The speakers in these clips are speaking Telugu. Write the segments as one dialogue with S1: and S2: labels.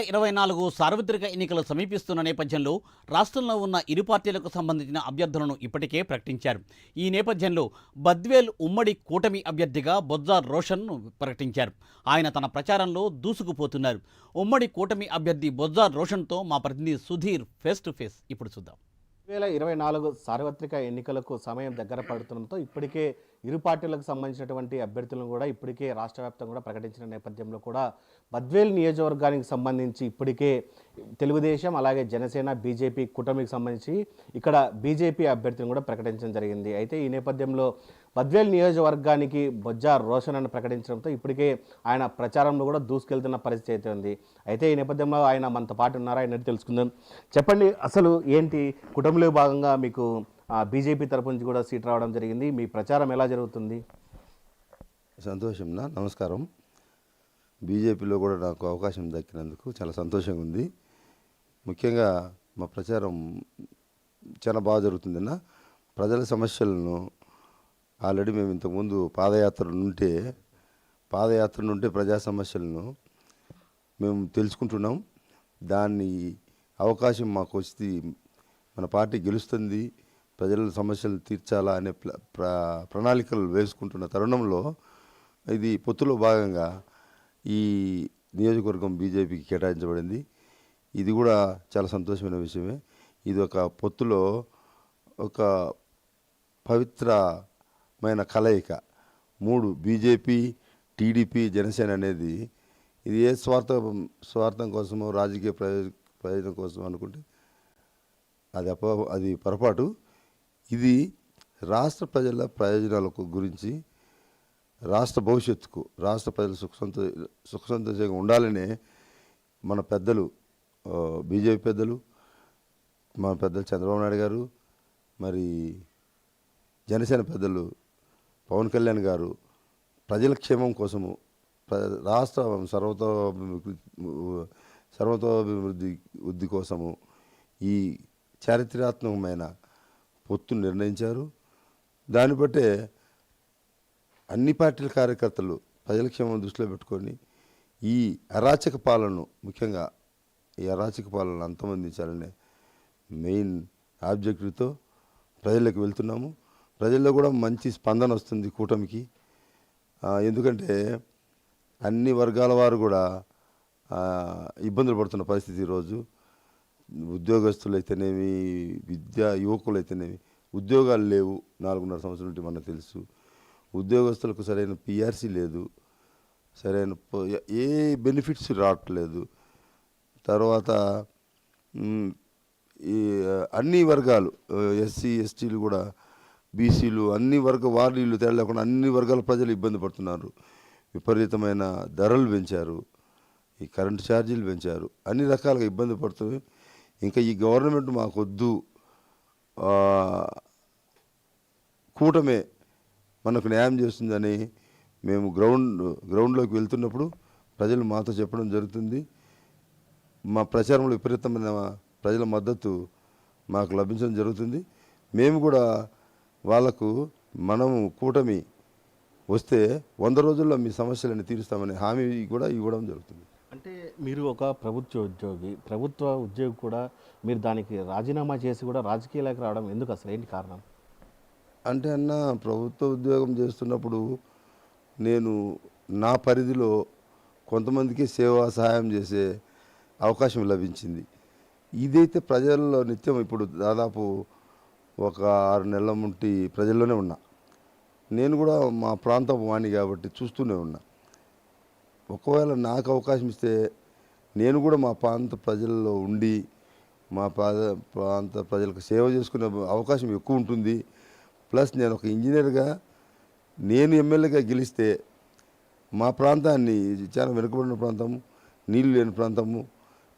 S1: ఇరవై నాలుగు సార్వత్రిక ఎన్నికలు సమీపిస్తున్న నేపథ్యంలో రాష్ట్రంలో ఉన్న ఇరు పార్టీలకు సంబంధించిన అభ్యర్థులను ఇప్పటికే ప్రకటించారు. ఈ నేపథ్యంలో బద్వేల్ ఉమ్మడి కూటమి అభ్యర్థిగా బొజ్జా రోషన్ను ప్రకటించారు. ఆయన తన ప్రచారంలో దూసుకుపోతున్నారు. ఉమ్మడి కూటమి అభ్యర్థి బొజ్జా రోషన్తో మా ప్రతినిధి సుధీర్ ఫేస్ టు ఫేస్ ఇప్పుడు చూద్దాం.
S2: వేల ఇరవై నాలుగు సార్వత్రిక ఎన్నికలకు సమయం దగ్గర పడుతుండటంతో ఇప్పటికే ఇరు పార్టీలకు సంబంధించినటువంటి అభ్యర్థులను కూడా ఇప్పటికే రాష్ట్ర వ్యాప్తంగా కూడా ప్రకటించిన నేపథ్యంలో కూడా బద్వేల్ నియోజకవర్గానికి సంబంధించి ఇప్పటికే తెలుగుదేశం అలాగే జనసేన బీజేపీ కూటమికి సంబంధించి ఇక్కడ బీజేపీ అభ్యర్థులను కూడా ప్రకటించడం జరిగింది. అయితే ఈ నేపథ్యంలో బద్వేల్ నియోజకవర్గానికి బొజ్జా రోషన్ అని ప్రకటించడంతో ఇప్పటికే ఆయన ప్రచారంలో కూడా దూసుకెళ్తున్న పరిస్థితి అయితే ఉంది. అయితే ఈ నేపథ్యంలో ఆయన మనతో పాటు ఉన్నారా ఆయన తెలుసుకుందాం. చెప్పండి అసలు ఏంటి కుటుంబంలో భాగంగా మీకు బీజేపీ తరపు నుంచి కూడా సీట్ రావడం జరిగింది. మీ ప్రచారం ఎలా జరుగుతుంది?
S3: సంతోషంనా నమస్కారం. బీజేపీలో కూడా నాకు అవకాశం దక్కినందుకు చాలా సంతోషంగా ఉంది. ముఖ్యంగా మా ప్రచారం చాలా బాగా జరుగుతుందన్న ప్రజల సమస్యలను ఆల్రెడీ మేము ఇంతకుముందు పాదయాత్ర నుంటే పాదయాత్ర నుండి ప్రజా సమస్యలను మేము తెలుసుకుంటున్నాం. దాన్ని అవకాశం మాకు వచ్చి మన పార్టీ గెలుస్తుంది ప్రజల సమస్యలు తీర్చాలా అనే ప్ల- ప్రణాళికలు వేసుకుంటున్న తరుణంలో ఇది పొత్తులో భాగంగా ఈ నియోజకవర్గం బీజేపీకి కేటాయించబడింది. ఇది కూడా చాలా సంతోషమైన విషయమే. ఇది ఒక పొత్తులో ఒక పవిత్ర మైన కలయిక. మూడు బీజేపీ టీడీపీ జనసేన అనేది ఇది ఏ స్వార్థం స్వార్థం కోసమో రాజకీయ ప్రయోజ ప్రయోజనం కోసం అనుకుంటే అది అప అది పొరపాటు. ఇది రాష్ట్ర ప్రజల ప్రయోజనాలకు గురించి రాష్ట్ర భవిష్యత్తుకు రాష్ట్ర ప్రజలు సుఖ సంతో సుఖ సంతోషంగా ఉండాలనే మన పెద్దలు బీజేపీ పెద్దలు మన పెద్దలు చంద్రబాబు నాయుడు గారు మరి జనసేన పెద్దలు పవన్ కళ్యాణ్ గారు ప్రజల క్షేమం కోసము ప్ర- రాష్ట్ర సర్వతోభివృద్ధి సర్వతోభివృద్ధి వృద్ధి కోసము ఈ చారిత్రాత్మకమైన పొత్తును నిర్ణయించారు. దాన్ని బట్టే అన్ని పార్టీల కార్యకర్తలు ప్రజల క్షేమం దృష్టిలో పెట్టుకొని ఈ అరాచక పాలనను ముఖ్యంగా ఈ అరాచక పాలనను అంతమందించాలనే మెయిన్ ఆబ్జెక్టివ్తో ప్రజలకు వెళ్తున్నాము. ప్రజల్లో కూడా మంచి స్పందన వస్తుంది కూటమికి. ఎందుకంటే అన్ని వర్గాల వారు కూడా ఇబ్బందులు పడుతున్న పరిస్థితి ఈరోజు. ఉద్యోగస్తులు అయితేనేమి విద్యా యువకులు అయితేనేమి ఉద్యోగాలు లేవు నాలుగున్నర సంవత్సరం నుండి మనకు తెలుసు. ఉద్యోగస్తులకు సరైన పిఆర్సీ లేదు. సరైన ఏ బెనిఫిట్స్ రావట్లేదు. తర్వాత ఈ అన్ని వర్గాలు ఎస్సీ ఎస్టీలు కూడా బీసీలు అన్ని వర్గ వార్డీలు తేడా లేకుండా అన్ని వర్గాల ప్రజలు ఇబ్బంది పడుతున్నారు. విపరీతమైన ధరలు పెంచారు. ఈ కరెంటు ఛార్జీలు పెంచారు. అన్ని రకాలుగా ఇబ్బంది పడుతుంది ఇంకా ఈ గవర్నమెంట్ మాకొద్దు. కూటమే మనకు న్యాయం చేస్తుందని మేము గ్రౌండ్ గ్రౌండ్లోకి వెళ్తున్నప్పుడు ప్రజలు మాతో చెప్పడం జరుగుతుంది. మా ప్రచారంలో విపరీతమైన ప్రజల మద్దతు మాకు లభించడం జరుగుతుంది. మేము కూడా వాళ్ళకు మనము కూటమి వస్తే వంద రోజుల్లో మీ సమస్యలను తీరుస్తామనే హామీ కూడా ఇవ్వడం జరుగుతుంది.
S2: అంటే మీరు ఒక ప్రభుత్వ ఉద్యోగి ప్రభుత్వ ఉద్యోగి కూడా మీరు దానికి రాజీనామా చేసి కూడా రాజకీయాలకు రావడం ఎందుకు అసలు? ఏంటి కారణం?
S3: అంటే అన్న ప్రభుత్వ ఉద్యోగం చేస్తున్నప్పుడు నేను నా పరిధిలో కొంతమందికి సేవా సహాయం చేసే అవకాశం లభించింది. ఇదైతే ప్రజల్లో నిత్యం ఇప్పుడు దాదాపు ఒక ఆరు నెలల ముంటి ప్రజల్లోనే ఉన్నా. నేను కూడా మా ప్రాంత వాణి కాబట్టి చూస్తూనే ఉన్నా. ఒకవేళ నాకు అవకాశం ఇస్తే నేను కూడా మా ప్రాంత ప్రజల్లో ఉండి మా ప్రాంత ప్రజలకు సేవ చేసుకునే అవకాశం ఎక్కువ ఉంటుంది. ప్లస్ నేను ఒక ఇంజనీర్గా నేను ఎమ్మెల్యేగా గెలిస్తే మా ప్రాంతాన్ని చాలా వెనుకబడిన ప్రాంతం నీళ్ళు లేని ప్రాంతము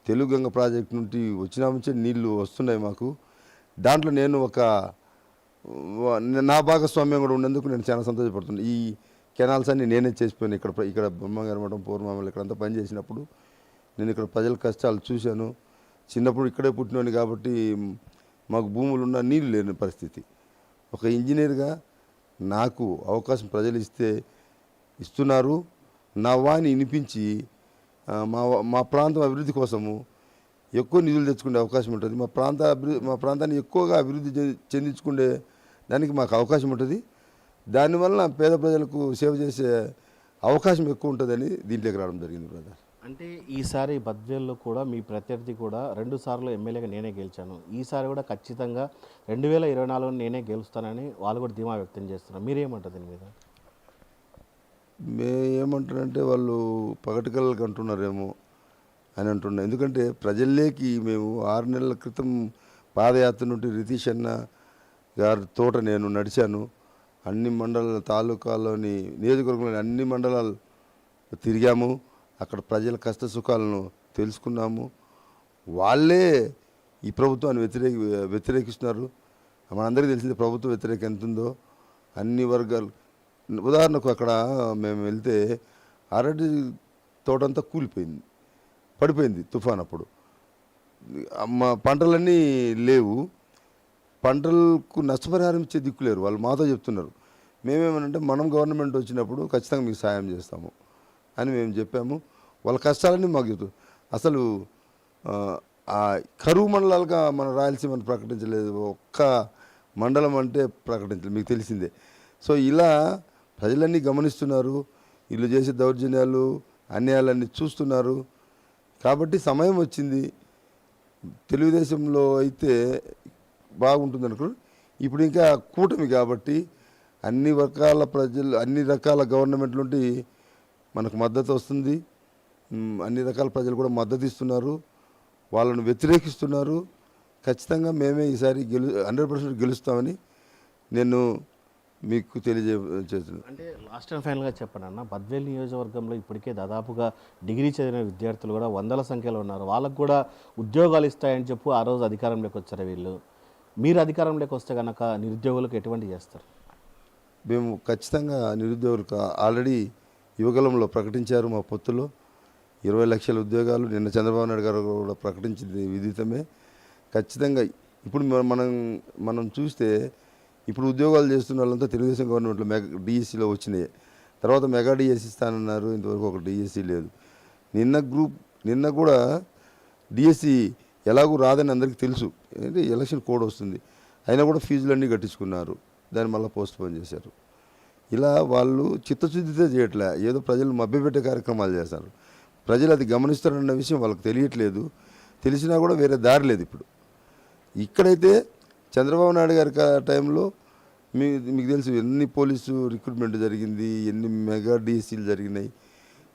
S3: తెలుగు గంగ ప్రాజెక్ట్ నుండి వచ్చిన నుంచే నీళ్ళు వస్తున్నాయి మాకు. దాంట్లో నేను ఒక నా భాగస్వామ్యం కూడా ఉన్నందుకు నేను చాలా సంతోషపడుతున్నాను. ఈ కెనాల్స్ అన్ని నేనే చేసిపోయాను. ఇక్కడ ఇక్కడ బ్రహ్మంగారి మఠం పూర్వమామలు ఇక్కడంతా పనిచేసినప్పుడు నేను ఇక్కడ ప్రజల కష్టాలు చూశాను. చిన్నప్పుడు ఇక్కడే పుట్టినోని కాబట్టి మాకు భూములు ఉన్న నీళ్ళు లేని పరిస్థితి. ఒక ఇంజనీర్గా నాకు అవకాశం ప్రజలు ఇస్తే ఇస్తున్నారు. నా వాణి వినిపించి మా మా ప్రాంతం అభివృద్ధి కోసము ఎక్కువ నిధులు తెచ్చుకునే అవకాశం ఉంటుంది. మా ప్రాంత అభివృద్ధి మా ప్రాంతాన్ని ఎక్కువగా అభివృద్ధి చెందించుకునే దానికి మాకు అవకాశం ఉంటుంది. దానివల్ల పేద ప్రజలకు సేవ చేసే అవకాశం ఎక్కువ ఉంటుందని దీంట్లోకి రావడం జరిగింది బ్రదర్.
S2: అంటే ఈసారి బద్వేల్లో కూడా మీ ప్రత్యర్థి కూడా రెండు సార్లు ఎమ్మెల్యేగా నేనే గెలిచాను. ఈసారి కూడా ఖచ్చితంగా రెండు వేల ఇరవై నాలుగులో నేనే గెలుస్తానని వాళ్ళు కూడా ధీమా వ్యక్తం చేస్తున్నారు. మీరేమంటారు దీని మీద?
S3: మే ఏమంటారంటే వాళ్ళు పగటి కళ్ళకి అంటున్నారేమో. అని అంటున్నాం ఎందుకంటే ప్రజల్లోకి మేము ఆరు నెలల క్రితం పాదయాత్ర నుండి రితీష్ అన్న గారి తోట నేను నడిచాను. అన్ని మండల తాలూకాలోని నియోజకవర్గంలోని అన్ని మండలాలు తిరిగాము. అక్కడ ప్రజల కష్ట సుఖాలను తెలుసుకున్నాము. వాళ్ళే ఈ ప్రభుత్వాన్ని వ్యతిరేక వ్యతిరేకిస్తున్నారు. మనందరికీ తెలిసింది ప్రభుత్వ వ్యతిరేక ఎంత ఉందో అన్ని వర్గాలు ఉదాహరణకు అక్కడ మేము వెళ్తే అరటి తోటంతా కూలిపోయింది. పడిపోయింది తుఫాన్ అప్పుడు. మా పంటలన్నీ లేవు. పంటలకు నష్టపరిహారం ఇచ్చే దిక్కులేరు వాళ్ళు మాతో చెప్తున్నారు. మేమేమనంటే మనం గవర్నమెంట్ వచ్చినప్పుడు ఖచ్చితంగా మీకు సాయం చేస్తాము అని మేము చెప్పాము. వాళ్ళ కష్టాలన్నీ మాకు చెప్తారు అసలు ఆ, కరువు మండలాలుగా మన రాయలసీమను ప్రకటించలేదు. ఒక్క మండలం అంటే ప్రకటించలేదు. మీకు తెలిసిందే. సో ఇలా ప్రజలన్నీ గమనిస్తున్నారు. వీళ్ళు చేసే దౌర్జన్యాలు అన్యాయాలన్నీ చూస్తున్నారు. కాబట్టి సమయం వచ్చింది. తెలుగుదేశంలో అయితే బాగుంటుంది అనుకో ఇప్పుడు ఇంకా కూటమి కాబట్టి అన్ని రకాల ప్రజలు అన్ని రకాల గవర్నమెంట్ నుండి మనకు మద్దతు వస్తుంది. అన్ని రకాల ప్రజలు కూడా మద్దతు ఇస్తున్నారు. వాళ్ళను వ్యతిరేకిస్తున్నారు. ఖచ్చితంగా మేమే ఈసారి గెలు హండ్రెడ్ పర్సెంట్ గెలుస్తామని నేను మీకు తెలియజేస్తున్నాను
S2: అంటే లాస్ట్ అండ్ ఫైనల్గా చెప్పండి అన్న బద్వేల్ నియోజకవర్గంలో ఇప్పటికే దాదాపుగా డిగ్రీ చదివిన విద్యార్థులు కూడా వందల సంఖ్యలో ఉన్నారు. వాళ్ళకు కూడా ఉద్యోగాలు ఇస్తాయని చెప్పు ఆ రోజు అధికారంలోకి వచ్చారు వీళ్ళు. మీరు అధికారంలోకి వస్తే కనుక నిరుద్యోగులకు ఎటువంటి చేస్తారు?
S3: మేము ఖచ్చితంగా నిరుద్యోగులకు ఆల్రెడీ యువగలంలో ప్రకటించారు మా పొత్తులో. ఇరవై లక్షల ఉద్యోగాలు నిన్న చంద్రబాబు నాయుడు గారు కూడా ప్రకటించింది విదితమే. ఖచ్చితంగా ఇప్పుడు మనం మనం చూస్తే ఇప్పుడు ఉద్యోగాలు చేస్తున్న వాళ్ళంతా తెలుగుదేశం గవర్నమెంట్లో మెగా డిఎస్సిలో వచ్చినాయి. తర్వాత మెగా డిఎస్సి ఇస్తానన్నారు ఇంతవరకు ఒక డిఎస్సి లేదు. నిన్న గ్రూప్ నిన్న కూడా డిఎస్సి ఎలాగూ రాదని అందరికీ తెలుసు. ఏంటంటే ఎలక్షన్ కోడ్ వస్తుంది. అయినా కూడా ఫీజులన్నీ కట్టించుకున్నారు. దాన్ని మళ్ళీ పోస్ట్ పోన్ చేశారు. ఇలా వాళ్ళు చిత్తశుద్ధితో చేయట్లే. ఏదో ప్రజలు మభ్యపెట్టే కార్యక్రమాలు చేస్తారు. ప్రజలు అది గమనిస్తారన్న విషయం వాళ్ళకి తెలియట్లేదు. తెలిసినా కూడా వేరే దారి లేదు ఇప్పుడు. ఇక్కడైతే చంద్రబాబు నాయుడు గారి కా- టైంలో మీ మీకు తెలుసు ఎన్ని పోలీసు రిక్రూట్మెంట్ జరిగింది ఎన్ని మెగా డిఎస్సీలు జరిగినాయి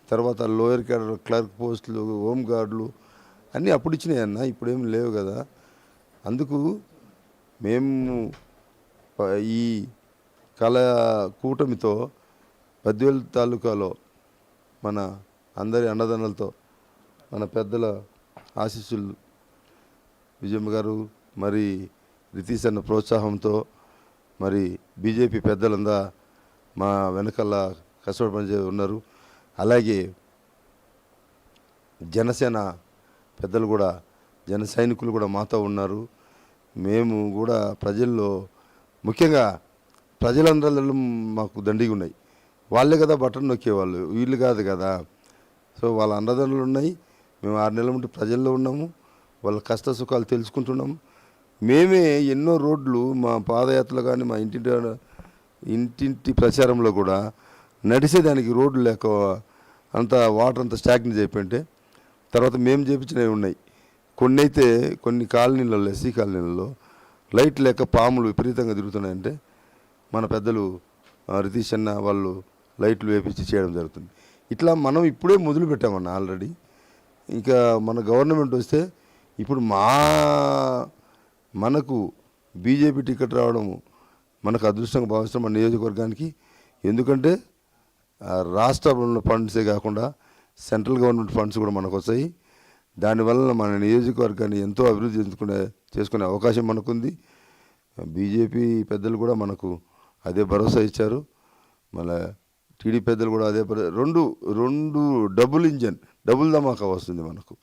S3: తర్వాత లోయర్ క్యాడర్ క్లర్క్ పోస్టులు హోమ్ గార్డులు అన్నీ అప్పుడు ఇచ్చినాయి అన్న ఇప్పుడేం లేవు కదా. అందుకు మేము ఈ కళ కూటమితో పద్వేల్ తాలూకాలో మన అందరి అండదండలతో మన పెద్దల ఆశీస్సులు. విజయమ్మ గారు మరి రితీష్ అన్న ప్రోత్సాహంతో మరి బీజేపీ పెద్దలందా మా వెనకాల కష్టపడి పనిచే ఉన్నారు. అలాగే జనసేన పెద్దలు కూడా జన సైనికులు కూడా మాతో ఉన్నారు. మేము కూడా ప్రజల్లో ముఖ్యంగా ప్రజలందరిలో మాకు దండిగా ఉన్నాయి. వాళ్ళే కదా బటన్ నొక్కేవాళ్ళు వీళ్ళు కాదు కదా. సో వాళ్ళ అండదండలు ఉన్నాయి. మేము ఆరు నెలల ముందు ప్రజల్లో ఉన్నాము. వాళ్ళ కష్ట సుఖాలు తెలుసుకుంటున్నాము. మేమే ఎన్నో రోడ్లు మా పాదయాత్రలో కానీ మా ఇంటి ఇంటింటి ప్రచారంలో కూడా నడిచేదానికి రోడ్లు లేక అంత వాటర్ అంత స్టాక్ని అయిపోయింటే తర్వాత మేము చేపించినవి ఉన్నాయి. కొన్ని అయితే కొన్ని కాలనీలలో ఎస్సీ కాలనీలలో లైట్ లేక పాములు విపరీతంగా తిరుగుతున్నాయంటే మన పెద్దలు రితీష్ అన్న వాళ్ళు లైట్లు వేపించి చేయడం జరుగుతుంది. ఇట్లా మనం ఇప్పుడే మొదలు పెట్టామన్న ఆల్రెడీ. ఇంకా మన గవర్నమెంట్ వస్తే ఇప్పుడు మా మనకు బీజేపీ టికెట్ రావడం మనకు అదృష్టంగా భావిస్తాం మన నియోజకవర్గానికి. ఎందుకంటే ఆ, రాష్ట్రంలో ఫండ్సే కాకుండా సెంట్రల్ గవర్నమెంట్ ఫండ్స్ కూడా మనకు వస్తాయి దానివల్ల మన నియోజకవర్గాన్ని ఎంతో అభివృద్ధి చెందుకునే చేసుకునే అవకాశం మనకుంది. బీజేపీ పెద్దలు కూడా మనకు అదే భరోసా ఇచ్చారు. మళ్ళీ టీడీ పెద్దలు కూడా అదే రెండు రెండు డబుల్ ఇంజన్ డబుల్ ధమాకా వస్తుంది మనకు.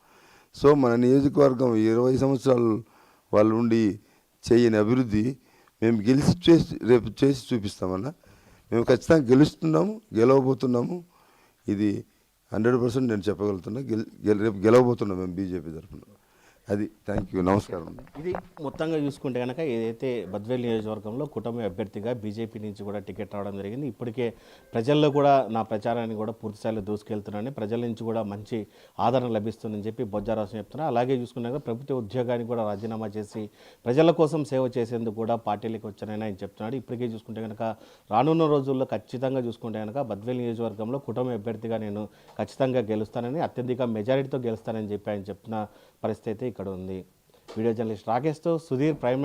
S3: సో మన నియోజకవర్గం ఇరవై సంవత్సరాలు వాళ్ళు ఉండి చేయని అభివృద్ధి మేము గెలిచి చేసి రేపు చేసి చూపిస్తామన్నా. మేము ఖచ్చితంగా గెలుస్తున్నాము గెలవబోతున్నాము. ఇది హండ్రెడ్ పర్సెంట్ నేను చెప్పగలుగుతున్నా. గెల్ రేపు గెలవబోతున్నాం మేము బీజేపీ తరఫున. అది థ్యాంక్ యూ నమస్కారం.
S2: ఇది మొత్తంగా చూసుకుంటే కనుక ఏదైతే బద్వేల్ నియోజకవర్గంలో కుటుంబ అభ్యర్థిగా బీజేపీ నుంచి కూడా టికెట్ రావడం జరిగింది ఇప్పటికే ప్రజల్లో కూడా నా ప్రచారాన్ని కూడా పూర్తిస్థాయిలో దూసుకెళ్తున్నాను. ప్రజల నుంచి కూడా మంచి ఆదరణ లభిస్తుందని చెప్పి బొజ్జారాసం చెప్తున్నారు. అలాగే చూసుకున్నాక ప్రభుత్వ ఉద్యోగానికి కూడా రాజీనామా చేసి ప్రజల కోసం సేవ చేసేందుకు కూడా పార్టీలకు వచ్చానని ఆయన చెప్తున్నాడు. ఇప్పటికే చూసుకుంటే కనుక రానున్న రోజుల్లో ఖచ్చితంగా చూసుకుంటే కనుక బద్వేల్ నియోజకవర్గంలో కుటుంబ అభ్యర్థిగా నేను ఖచ్చితంగా గెలుస్తానని అత్యధిక మెజారిటీతో గెలుస్తానని చెప్పి ఆయన చెప్తున్న పరిస్థితి అయితే ఇక్కడ ఉంది. వీడియో జర్నలిస్ట్ రాకేష్తో సుధీర్ ప్రైమ్